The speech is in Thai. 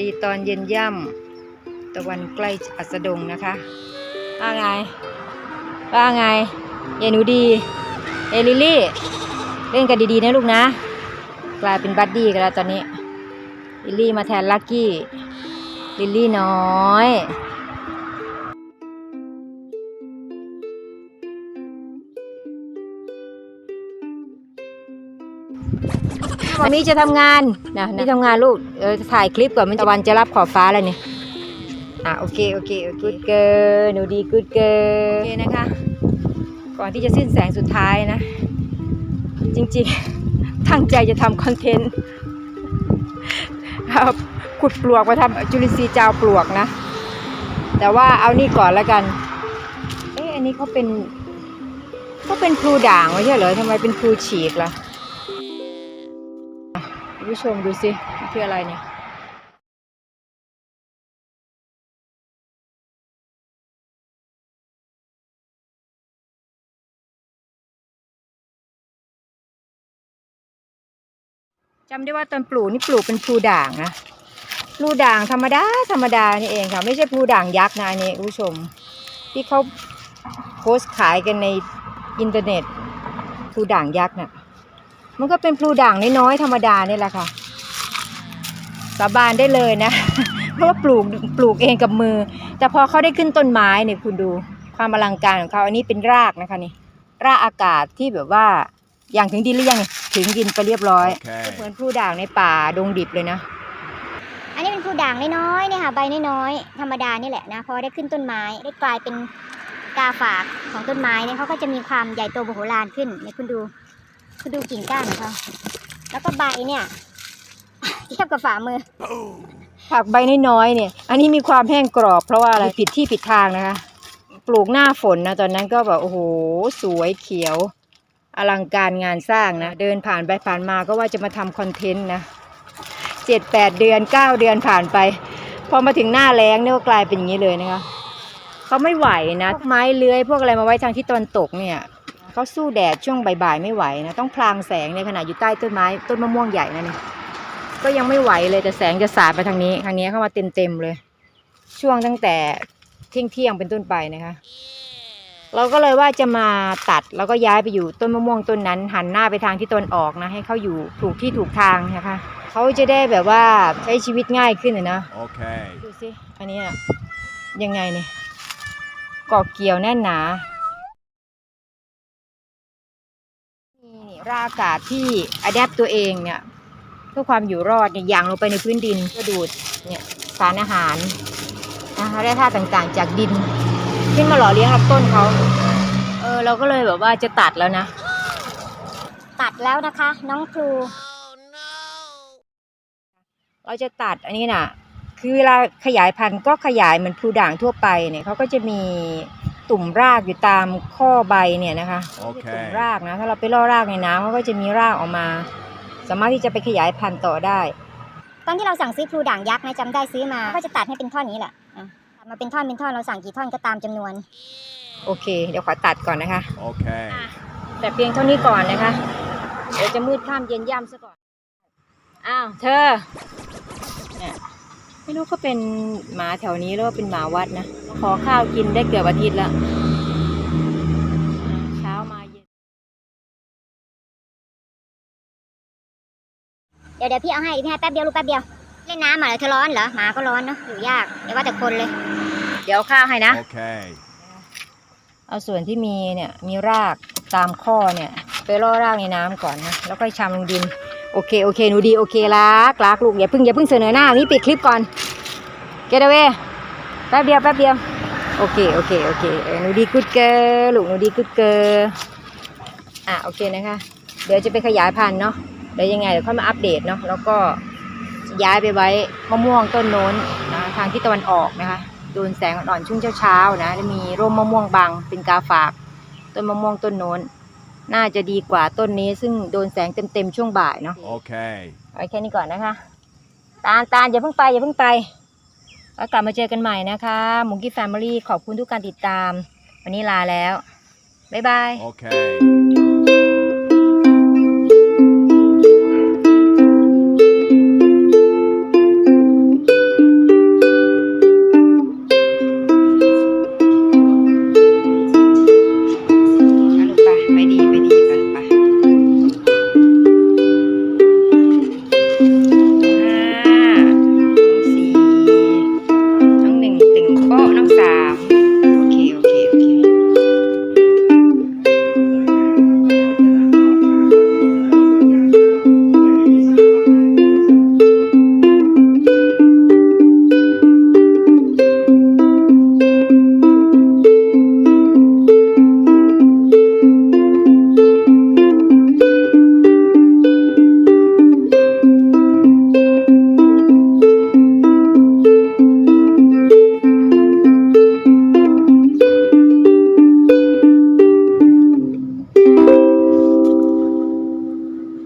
ดีตอนเย็นย่ำตะวันใกล้อัสดงนะคะว่าไงว่าไงยายนูดี เอลิลี่ เล่นกันดีๆนะลูกนะ กลายเป็นบัดดี้กันแล้วตอนนี้ลิลี่มาแทนลักกี้ ลิลลี่น้อย วันนี้จะทำงานนะนี่ทำงานลูกเออถ่ายคลิปก่อนมันตะวันจะรับขอบฟ้าแล้วเนี่ยอะโอเคโอเคโอเคกูดเกิร์หนูดีกูดเกิร์โอเคนะคะ ก่อนที่จะสิ้นแสงสุดท้ายนะ จริงๆ ตั้งใจจะทำคอนเทนต์ครับขุดปลวกมาทำจุลินทรีย์เจ้าปลวกนะ แต่ว่าเอานี่ก่อนแล้วกัน เอ๊ะอันนี้เขาเป็นเขาเป็นพลูด่างไม่ใช่เหรอทำไมเป็นพลูฉีกล่ะคุณ ผู้ชมดูสิคืออะไรเนี่ยจำได้ว่าตอนปลูกนี่ปลูกเป็นพลูด่างนะพลูด่างธรรมดาธรรมดานี่เองค่ะ ไม่ใช่พลูด่างยักษ์นะนนี้คุณผู้ชม ที่เขาโพสต์ขายกันในอินเทอร์เน็ตพลูด่างยักษ์น่ะ มันก็เป็นพลูด่างน้อยๆธรรมดานี่แหละค่ะ สาบานได้เลยนะ เพราะว่าปลูกปลูกเองกับมือ แต่พอเขาได้ขึ้นต้นไม้เนี่ยคุณดูความอลังการของเขาอันนี้เป็นรากนะคะนี่รากอากาศที่แบบว่าอย่างถึงดินหรือยังเนี่ยถึงดินไปเรียบร้อย Okay. เหมือนพลูด่างในป่าดงดิบเลยนะ อันนี้เป็นพลูด่างน้อยๆเนี่ยค่ะใบน้อยๆธรรมดานี่แหละนะพอได้ขึ้นต้นไม้ได้กลายเป็นกาฝากของต้นไม้เนี่ยเขาก็จะมีความใหญ่โตมโหฬารขึ้นเนี่ยคุณดู คุณดูกิ่งก้านของเขาแล้วก็ใบเนี่ยเทียบกับฝ่ามือ ผักใบน้อยๆเนี่ย อันนี้มีความแห้งกรอบเพราะว่าอะไรผิดที่ผิดทางนะคะ ปลูกหน้าฝนนะตอนนั้นก็แบบโอ้โหสวยเขียว อลังการงานสร้างนะ เดินผ่านไปผ่านมาก็ว่าจะมาทำคอนเทนต์นะเจ็ดแปดเดือนเก้าเดือนผ่านไป พอมาถึงหน้าแล้งเนี่ยก็กลายเป็นอย่างนี้เลยนะคะเขาไม่ไหวนะไม้เลื้อยพวกอะไรมาไว้ทางที่ตะวันตกเนี่ย เขาสู้แดดช่วงบ่ายๆไม่ไหวนะต้องพลางแสงในขณะอยู่ใต้ต้นไม้ต้นมะม่วงใหญ่นะนี่ก็ยังไม่ไหวเลยแต่แสงจะสาดไปทางนี้ทางนี้เข้ามาเต็มๆเลย ช่วงตั้งแต่เที่ยงเที่ยงๆเป็นต้นไปนะคะ เราก็เลยว่าจะมาตัดแล้วก็ย้ายไปอยู่ต้นมะม่วงต้นนั้น หันหน้าไปทางที่ตะวันออกนะ ให้เขาอยู่ถูกที่ถูกทางนะคะเขาจะได้แบบว่าใช้ชีวิตง่ายขึ้นอะนะ Okay. ดูสิอันนี้อะยังไงเนี่ยเกาะเกี่ยวแน่นหนา รากอากาศที่อัดแอปตัวเองเนี่ยเพื่อความอยู่รอดเนี่ยอย่างลงไปในพื้นดินก็ดูดเนี่ยสารอาหารนะคะแร่ธาตุต่างๆ จากดิน ขึ้นมาหล่อเลี้ยงลำต้นเขาเออเราก็เลยแบบว่าจะตัดแล้วนะ ตัดแล้วนะคะ น้องครู เราจะตัดอันนี้น่ะ คือเวลาขยายพันธุ์ก็ขยายเหมือนพลูด่างทั่วไปเนี่ยเขาก็จะมี ตุ่มรากอยู่ตามข้อใบเนี่ยนะคะโอเค ตุ่มรากนะถ้าเราไปล่อรากในน้ำเขาก็จะมีรากออกมา สามารถที่จะไปขยายพันธุ์ต่อได้ ตอนที่เราสั่งซื้อพลูด่างยักษ์นะจำได้ซื้อมา ก็จะตัดให้เป็นท่อนนี้แหละอะตัดมาเป็นท่อนเป็นท่อนเราสั่งกี่ท่อนก็ตามจำนวน โอเค เดี๋ยวขอตัดก่อนนะคะ Okay. แต่เพียงเท่านี้ก่อนนะคะ เดี๋ยวจะมืดค่ำเย็นย่ำซะก่อน อ้าว เธอเนี่ย ไม่รู้เขาเป็นหมาแถวนี้หรือว่าเป็นหมาวัดนะ ขอข้าวกินได้เกือบอาทิตย์แล้วอ่าเช้ามาเย็น เดี๋ยวเดี๋ยวพี่เอาให้พี่ให้แป๊บเดียวลูกแป๊บเดียว เล่นน้ำมาเหรอเธอร้อนเหรอหมาก็ร้อนเนาะอยู่ยากเดี๋ยวว่าแต่คนเลย เดี๋ยวเอาข้าวให้นะ Okay. เอาส่วนที่มีเนี่ยมีรากตามข้อเนี่ย ไปล่อรากในน้ำก่อนนะ แล้วก็ชำลงดิน โอเคโอเคหนูดีโอเครักรักลูกอย่าเพิ่งอย่าเพิ่งเสนอหน้านี่ปิดคลิปก่อนเกตเวแป๊บเดียวแป๊บเดียวโอเคโอเคโอเคหนูดีกุดเกอร์ลูกหนูดีกุดเกอร์อะโอเคนะคะ เดี๋ยวจะไปขยายพันธุ์เนาะเดี๋ยวยังไงเดี๋ยวค่อยมาอัปเดตเนาะแล้วก็ย้ายไปไว้มะม่วงต้นโน้นนะทางที่ตะวันออกนะคะโดนแสงอ่อนๆช่วงเช้าๆนะแล้วมีร่มมะม่วงบังเป็นกาฝากต้นมะม่วงต้นโน้น น่าจะดีกว่าต้นนี้ซึ่งโดนแสงเต็มๆช่วงบ่ายเนาะ Okay. เอาไว้แค่นี้ก่อนนะคะ ตาลตาลอย่าเพิ่งไปอย่าเพิ่งไปแล้วกลับมาเจอกันใหม่นะคะมุกี้แฟมิลี่ขอบคุณทุกการติดตาม วันนี้ลาแล้ว บ๊ายบาย Okay.